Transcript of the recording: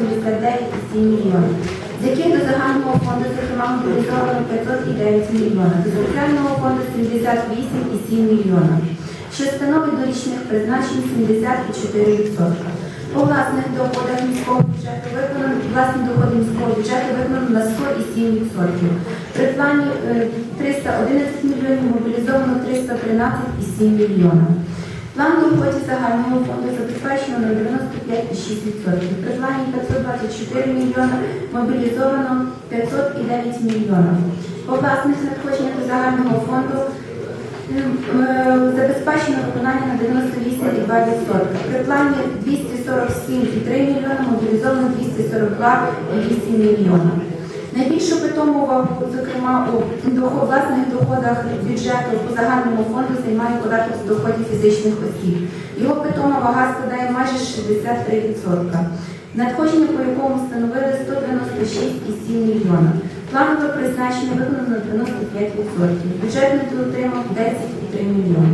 579,7 мільйона, з яких до загального фонду, зокрема, мобілізовано 509 мільйона, до соціального фонду 78,7 мільйона, що становить до річних призначень 74%. По власних доходах міського бюджету виконано власні доходи міського бюджету виконано на 107%. При плані е, 311 мільйонів мобілізовано 313,7 мільйона. План доходів загального фонду забезпечено на 95,6%. При плані 524 мільйона мобілізовано 509 мільйонів. По власних надходженнях загального фонду е, забезпечено виконання на 98,2%. При плані 247,3 мільйона мобілізовано 242,8 мільйона. Найбільшу питому зокрема, у доход- власних доходах бюджету по загальному фонду займає податок з доходів фізичних осіб. Його питома вага складає майже 63%. Надходження по якому становили 196,7 мільйона. Планове призначення виконано на 95%. Бюджет недоотримав 10,3 мільйони.